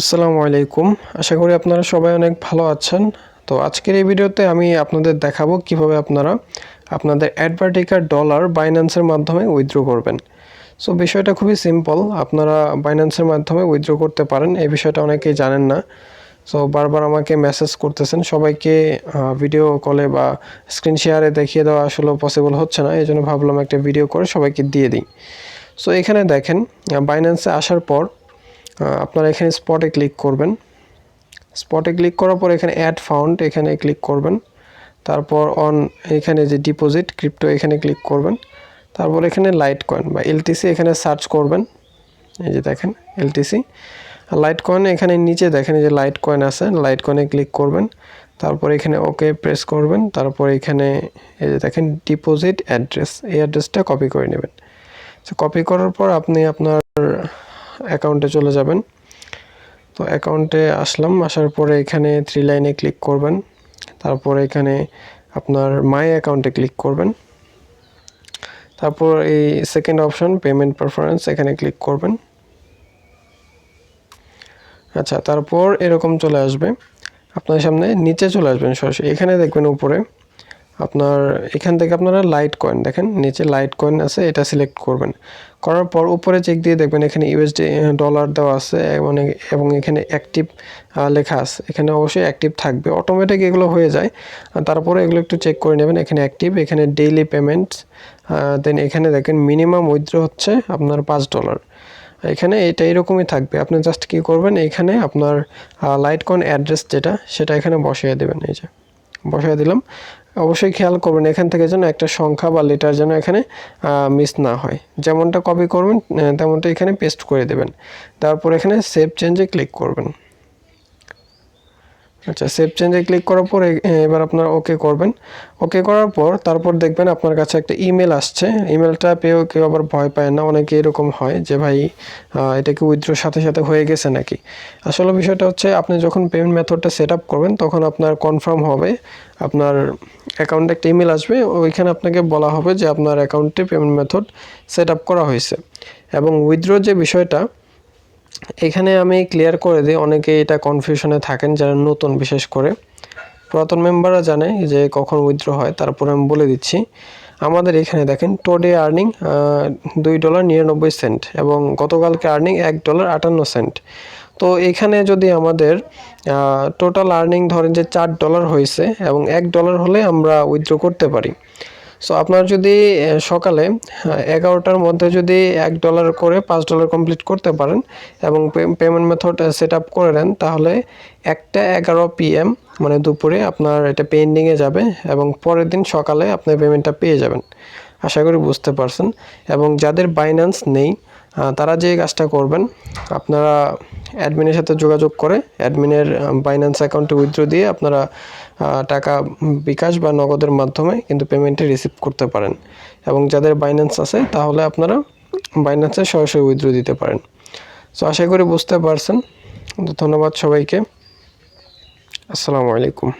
আসসালামু আলাইকুম। আশা করি আপনারা সবাই অনেক ভালো আছেন। তো আজকের এই ভিডিওতে আমি আপনাদের দেখাবো কীভাবে আপনারা আপনাদের অ্যাডভার্টিকার ডলার বাইন্যান্সের মাধ্যমে উইথড্র করবেন। সো বিষয়টা খুবই সিম্পল আপনারা বাইন্যান্সের মাধ্যমে উইথড্র করতে পারেন। এই বিষয়টা অনেকেই জানেন না। সো বারবার আমাকে মেসেজ করতেছেন। সবাইকে ভিডিও কলে বা স্ক্রিন শেয়ারে দেখিয়ে দেওয়া আসলে পসিবল হচ্ছে না। এই জন্য ভাবলাম একটা ভিডিও করে সবাইকে দিয়ে দিই। সো এখানে দেখেন বাইন্যান্সে আসার পর আপনারা এখানে স্পটে ক্লিক করবেন। স্পটে ক্লিক করার পর এখানে অ্যাড ফাউন্ড এখানে ক্লিক করবেন। তারপর অন এখানে যে ডিপোজিট ক্রিপ্টো এখানে ক্লিক করবেন। তারপর এখানে লাইট কয়েন বা এলটিসি এখানে সার্চ করবেন। এই যে দেখেন এলটিসি লাইট কয়েন এখানে নিচে দেখেন যে লাইট কয়েন আছে লাইট কয়েনে ক্লিক করবেন। তারপর এখানে ওকে প্রেস করবেন। তারপর এখানে এই যে দেখেন ডিপোজিট অ্যাড্রেস এই অ্যাড্রেসটা কপি করে নেবেন। তো কপি করার পর আপনি আপনার অ্যাকাউন্টে চলে যাবেন। তো অ্যাকাউন্টে আসলাম, আসার পরে এখানে থ্রি লাইনে ক্লিক করবেন। তারপর এখানে আপনার মাই অ্যাকাউন্টে ক্লিক করবেন। তারপর এই সেকেন্ড অপশন পেমেন্ট পারফরমেন্স এখানে ক্লিক করবেন। আচ্ছা তারপর এরকম চলে আসবে। আপনার সামনে নিচে চলে আসবেন সরাসরি। এখানে দেখবেন উপরে আপনার, এখান থেকে আপনারা লাইট কয়েন দেখেন, নিচে লাইট কয়েন আছে, এটা সিলেক্ট করবেন। করার পর উপরে চেক দিয়ে দেখবেন এখানে ইউএসডি ডলার দেওয়া আছে, এবং এবং এখানে অ্যাক্টিভ লেখা আছে। এখানে অবশ্যই অ্যাক্টিভ থাকবে। অটোমেটিক এগুলো হয়ে যায়। তারপরে এগুলো একটু চেক করে নেবেন, এখানে অ্যাক্টিভ এখানে ডেইলি পেমেন্ট দেন এখানে দেখেন মিনিমাম উইথড্র হচ্ছে আপনার পাঁচ ডলার এখানে এটা এরকমই থাকবে। আপনি জাস্ট কী করবেন, এখানে আপনার লাইট কয়েন অ্যাড্রেস যেটা, সেটা এখানে বসিয়ে দেবেন, এই যে। বসিয়ে দিলাম। অবশ্যই খেয়াল করবেন এখান থেকে যেন একটা সংখ্যা বা লেটার যেন এখানে মিস না হয়। যেমনটা কপি করবেন তেমনটা এখানে পেস্ট করে দেবেন। তারপর এখানে সেভ চেঞ্জে ক্লিক করবেন। আচ্ছা সেভ চেঞ্জে ক্লিক করার পর এবার আপনার ওকে করবেন। ওকে করার পর তারপর দেখবেন আপনার কাছে একটা ইমেল আসছে। ইমেলটা পেয়েও কেউ আবার ভয় পায় না, অনেকে এরকম হয় যে, ভাই এটা কি উইথড্রোর সাথে সাথে হয়ে গেছে নাকি? আসলে বিষয়টা হচ্ছে, আপনি যখন পেমেন্ট মেথডটা সেট করবেন, তখন আপনার কনফার্ম হবে আপনার অ্যাকাউন্টে একটা ইমেল আসবে, ওইখানে আপনাকে বলা হবে যে আপনার অ্যাকাউন্টে পেমেন্ট মেথড সেট আপ করা হয়েছে। এবং উইথড্র যে বিষয়টা, এখানে আমি ক্লিয়ার করে দিই, অনেকে এটা কনফিউশনে থাকেন যারা নতুন বিশেষ করে। পুরাতন মেম্বাররা জানে যে কখন উইথড্র হয়, তারপরে আমি বলে দিচ্ছি। আমাদের এখানে দেখেন টোডে আর্নিং দুই ডলার নিরানব্বই সেন্ট এবং গতকালকে আর্নিং এক ডলার আটান্ন সেন্ট তো এখানে যদি আমাদের টোটাল আর্নিং ধরেন যে চার ডলার হয়েছে এবং এক ডলার হলে আমরা উইথড্র করতে পারি। সো আপনার যদি সকালে এগারোটার মধ্যে যদি এক ডলার করে পাঁচ ডলার কমপ্লিট করতে পারেন এবং পেমেন্ট মেথড সেট আপ করে নেন, তাহলে একটা এগারো পিএম মানে দুপুরে আপনার এটা পেন্ডিংয়ে যাবে এবং পরের দিন সকালে আপনি পেমেন্টটা পেয়ে যাবেন। আশা করি বুঝতে পারছেন। এবং যাদের বাইন্যান্স নেই তারা যে কাজটা করবেন, আপনারা অ্যাডমিনের সাথে যোগাযোগ করে অ্যাডমিনের বাইন্যান্স অ্যাকাউন্টে উইথড্র দিয়ে আপনারা টাকা বিকাশ বা নগদের মাধ্যমে কিন্তু পেমেন্টটি রিসিভ করতে পারেন। এবং যাদের বাইন্যান্স আছে, তাহলে আপনারা বাইন্যান্সে সরাসরি উইথড্র দিতে পারেন। সো আশা করি বুঝতে পারছেন। ধন্যবাদ সবাইকে। আসসালামু আলাইকুম।